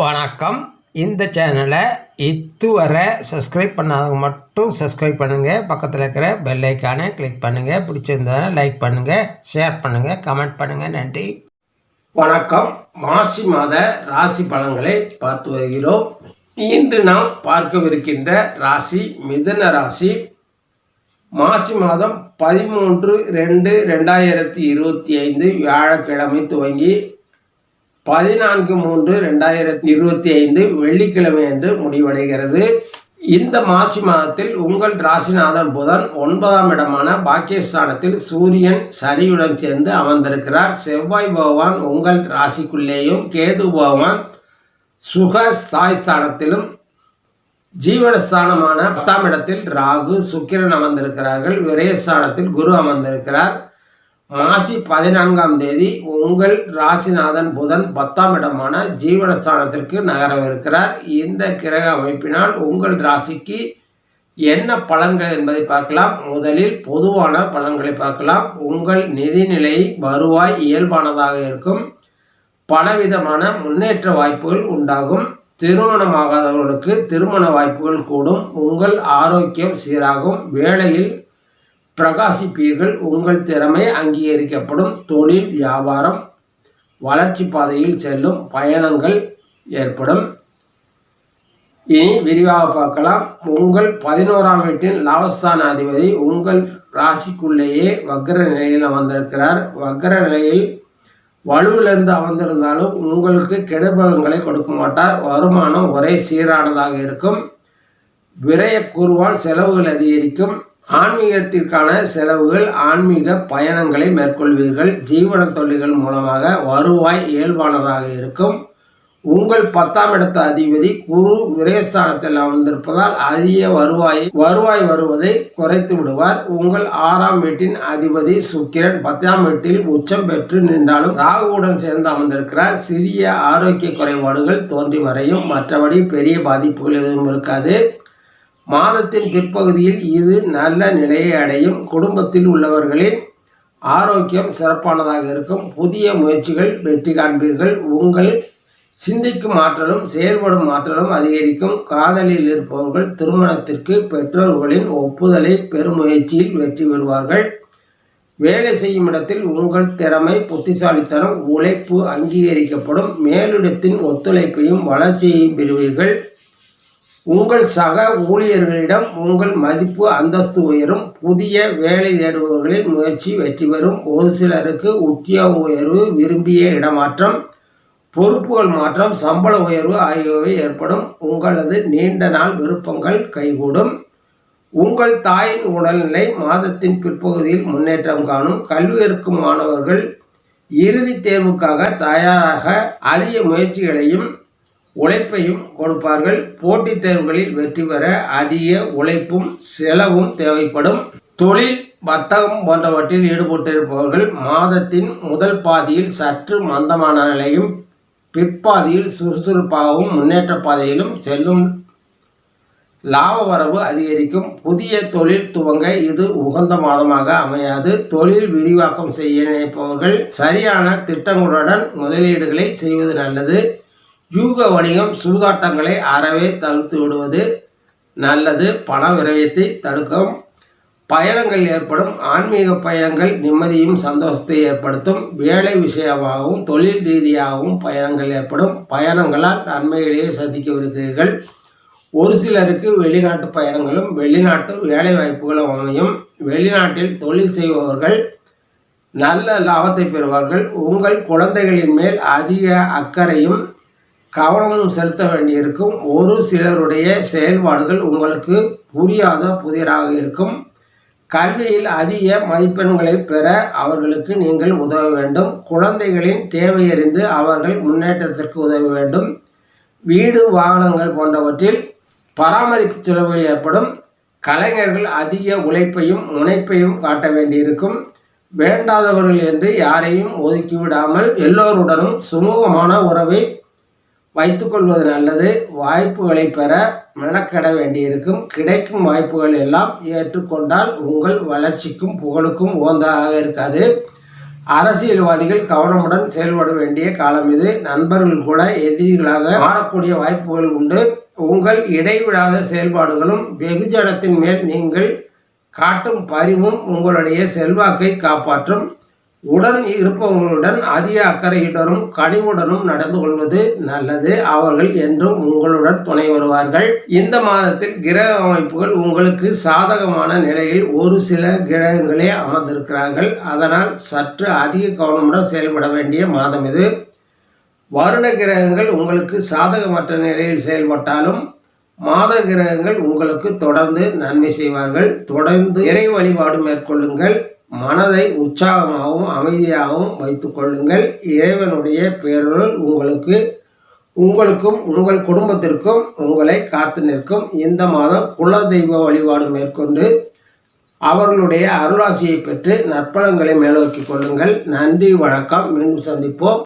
வணக்கம். இந்த சேனலை இதுவரை சப்ஸ்கிரைப் பண்ணாதவங்க மட்டும் சப்ஸ்கிரைப் பண்ணுங்கள் பக்கத்தில் இருக்கிற பெல் ஐக்கானை கிளிக் பண்ணுங்கள் பிடிச்சிருந்தா லைக் பண்ணுங்கள் ஷேர் பண்ணுங்கள் கமெண்ட் பண்ணுங்கள் நன்றி. வணக்கம். மாசி மாத ராசி பலன்களை பார்த்து வருகிறோம். இன்று நாம் பார்க்கவிருக்கின்ற ராசி மிதுன ராசி. மாசி மாதம் பதிமூன்று ரெண்டு ரெண்டாயிரத்தி இருபத்தி ஐந்து வியாழக்கிழமை துவங்கி பதினான்கு மூன்று ரெண்டாயிரத்தி இருபத்தி ஐந்து வெள்ளிக்கிழமை அன்று முடிவடைகிறது. இந்த மாசி மாதத்தில் உங்கள் ராசிநாதன் புதன் ஒன்பதாம் இடமான பாக்கியஸ்தானத்தில் சூரியன் சனியுடன் சேர்ந்து அமர்ந்திருக்கிறார். செவ்வாய் பகவான் உங்கள் ராசிக்குள்ளேயும் கேது பகவான் சுக ஸ்தானத்திலும் ஜீவனஸ்தானமான பத்தாம் இடத்தில் ராகு சுக்கிரன் அமர்ந்திருக்கிறார்கள். விரயஸ்தானத்தில் குரு அமர்ந்திருக்கிறார். மாசி பதினான்காம் தேதி உங்கள் ராசிநாதன் புதன் பத்தாம் இடமான ஜீவனஸ்தானத்திற்கு நகரவிருக்கிறார். இந்த கிரக அமைப்பினால் உங்கள் ராசிக்கு என்ன பலன்கள் என்பதை பார்க்கலாம். முதலில் பொதுவான பலன்களை பார்க்கலாம். உங்கள் நிதிநிலை வருவாய் இயல்பானதாக இருக்கும். பலவிதமான முன்னேற்ற வாய்ப்புகள் உண்டாகும். திருமணமாகாதவர்களுக்கு திருமண வாய்ப்புகள் கூடும். உங்கள் ஆரோக்கியம் சீராகும். வேலையில் பிரகாசிப்பீர்கள். உங்கள் திறமை அங்கீகரிக்கப்படும். தொழில் வியாபாரம் வளர்ச்சி பாதையில் செல்லும். பயணங்கள் ஏற்படும். இனி விரிவாக பார்க்கலாம். உங்கள் பதினோராம் வீட்டின் லாபஸ்தான அதிபதி உங்கள் ராசிக்குள்ளேயே வக்கர நிலையில் அமர்ந்திருக்கிறார். வக்கர நிலையில் வலுவிலிருந்து அமர்ந்திருந்தாலும் உங்களுக்கு கெடுபலன்களை கொடுக்க மாட்டார். வருமானம் ஒரே சீரானதாக இருக்கும். விரயக்கூறுவால் செலவுகள் அதிகரிக்கும். ஆன்மீகத்திற்கான செலவுகள் ஆன்மீக பயணங்களை மேற்கொள்வீர்கள். ஜீவன தொழில்கள் மூலமாக வருவாய் இயல்பானதாக இருக்கும். உங்கள் பத்தாம் இடத்த அதிபதி குரு விரயஸ்தானத்தில் அமர்ந்திருப்பதால் அதிக வருவாய் வருவாய் வருவதை குறைத்து விடுவார். உங்கள் ஆறாம் வீட்டின் அதிபதி சுக்கிரன் பத்தாம் வீட்டில் உச்சம் பெற்று நின்றாலும் ராகுவுடன் சேர்ந்து அமர்ந்திருக்கிறார். சிறிய ஆரோக்கிய குறைபாடுகள் தோன்றி மறையும். மற்றபடி பெரிய பாதிப்புகள் எதுவும் இருக்காது. மாதத்தின் பிற்பகுதியில் இது நல்ல நிலையை அடையும். குடும்பத்தில் உள்ளவர்களின் ஆரோக்கியம் சிறப்பானதாக இருக்கும். புதிய முயற்சிகள் வெற்றி காண்பீர்கள். உங்கள் சிந்திக்கும் ஆற்றலும் செயல்படும் ஆற்றலும் அதிகரிக்கும். காதலில் இருப்பவர்கள் திருமணத்திற்கு பெற்றோர்களின் ஒப்புதலை பெரும் முயற்சியில் வெற்றி பெறுவார்கள். வேலை செய்யும் இடத்தில் உங்கள் திறமை புத்திசாலித்தனம் உழைப்பு அங்கீகரிக்கப்படும். மேலிடத்தின் ஒத்துழைப்பையும் வளர்ச்சியையும் பெறுவீர்கள். உங்கள் சக ஊழியர்களிடம் உங்கள் மதிப்பு அந்தஸ்து உயரும். புதிய வேலை தேடுபவர்களின் முயற்சி வெற்றி பெறும். ஒரு சிலருக்கு உத்தியோக உயர்வு விரும்பிய இடமாற்றம் பொறுப்புகள் மாற்றம் சம்பள உயர்வு ஆகியவை ஏற்படும். உங்களது நீண்ட நாள் விருப்பங்கள் கைகூடும். உங்கள் தாயின் உடல்நிலை மாதத்தின் பிற்பகுதியில் முன்னேற்றம் காணும். கல்வி இருக்கும் மாணவர்கள் இறுதித் தேர்வுக்காக தயாராக அதிக முயற்சிகளையும் உழைப்பையும் கொடுப்பார்கள். போட்டித் தேர்வுகளில் வெற்றி பெற அதிக உழைப்பும் செலவும் தேவைப்படும். தொழில் வர்த்தகம் போன்றவற்றில் ஈடுபட்டிருப்பவர்கள் மாதத்தின் முதல் பாதியில் சற்று மந்தமான நிலையும் பிற்பாதியில் சுறுசுறுப்பாகவும் முன்னேற்ற பாதையிலும் செல்லும் லாப வரவு அதிகரிக்கும். புதிய தொழில் துவங்க இது உகந்த மாதமாக அமையாது. தொழில் விரிவாக்கம் செய்ய நினைப்பவர்கள் சரியான திட்டங்களுடன் முதலீடுகளை செய்வது நல்லது. யூக வணிகம் சூதாட்டங்களை அறவே தவிர்த்து விடுவது நல்லது. பண விரயத்தை தடுக்கும் பயணங்கள் ஏற்படும். ஆன்மீக பயணங்கள் நிம்மதியும் சந்தோஷத்தை ஏற்படுத்தும். வேலை விஷயமாகவும் தொழில் ரீதியாகவும் பயணங்கள் ஏற்படும். பயணங்களால் நன்மைகளையே சந்திக்கவிருக்கிறீர்கள். ஒரு சிலருக்கு வெளிநாட்டு பயணங்களும் வெளிநாட்டு வேலை வாய்ப்புகளும் அமையும். வெளிநாட்டில் தொழில் செய்பவர்கள் நல்ல லாபத்தை பெறுவார்கள். உங்கள் குழந்தைகளின் மேல் அதிக அக்கறையும் கவனமும் செலுத்த வேண்டியிருக்கும். ஒரு சிலருடைய செயல்பாடுகள் உங்களுக்கு புரியாத புதிராக இருக்கும். கல்வியில் அதிக மதிப்பெண்களை பெற அவர்களுக்கு நீங்கள் உதவ வேண்டும். குழந்தைகளின் தேவையறிந்து அவர்கள் முன்னேற்றத்திற்கு உதவ வேண்டும். வீடு வாகனங்கள் போன்றவற்றில் பராமரிப்பு செலவுகள் ஏற்படும். கலைஞர்கள் அதிக உழைப்பையும் முனைப்பையும் காட்ட வேண்டியிருக்கும். வேண்டாதவர்கள் என்று யாரையும் ஒதுக்கிவிடாமல் எல்லோருடனும் சுமூகமான உறவை வைத்துக்கொள்வது நல்லது வாய்ப்புகளை பெற மெனக்கெட வேண்டியிருக்கும். கிடைக்கும் வாய்ப்புகள் எல்லாம் ஏற்றுக்கொண்டால் உங்கள் வளர்ச்சிக்கும் புகழுக்கும் உகந்ததாக இருக்காது. அரசியல்வாதிகள் கவனமுடன் செயல்பட வேண்டிய காலம் இது. நண்பர்கள் கூட எதிரிகளாக மாறக்கூடிய வாய்ப்புகள் உண்டு. உங்கள் இடைவிடாத செயல்பாடுகளும் வெகுஜனத்தின் மேல் நீங்கள் காட்டும் பரிவும் உங்களுடைய செல்வாக்கை காப்பாற்றும். உடன் இருப்பவர்களுடன் அதிக அக்கறையுடனும் கனிவுடனும் நடந்து கொள்வது நல்லது. அவர்கள் என்றும் உங்களுடன் துணை வருவார்கள். இந்த மாதத்தில் கிரக அமைப்புகள் உங்களுக்கு சாதகமான நிலையில் ஒரு சில கிரகங்களே அமர்ந்திருக்கிறார்கள். அதனால் சற்று அதிக கவனமுடன் செயல்பட வேண்டிய மாதம் இது. வருட கிரகங்கள் உங்களுக்கு சாதகமற்ற நிலையில் செயல்பட்டாலும் மாத கிரகங்கள் உங்களுக்கு தொடர்ந்து நன்மை செய்வார்கள். தொடர்ந்து இறை வழிபாடு மேற்கொள்ளுங்கள். மனதை உற்சாகமாகவும் அமைதியாகவும் வைத்துக்கொள்ளுங்கள் இறைவனுடைய பேரொருள் உங்களுக்கு உங்களுக்கும் உங்கள் குடும்பத்திற்கும் உங்களை காத்து நிற்கும். இந்த மாதம் குலதெய்வ வழிபாடு மேற்கொண்டு அவர்களுடைய அருளாசியை பெற்று நற்பலங்களை மேலோக்கிக் கொள்ளுங்கள். நன்றி வணக்கம். மீண்டும் சந்திப்போம்.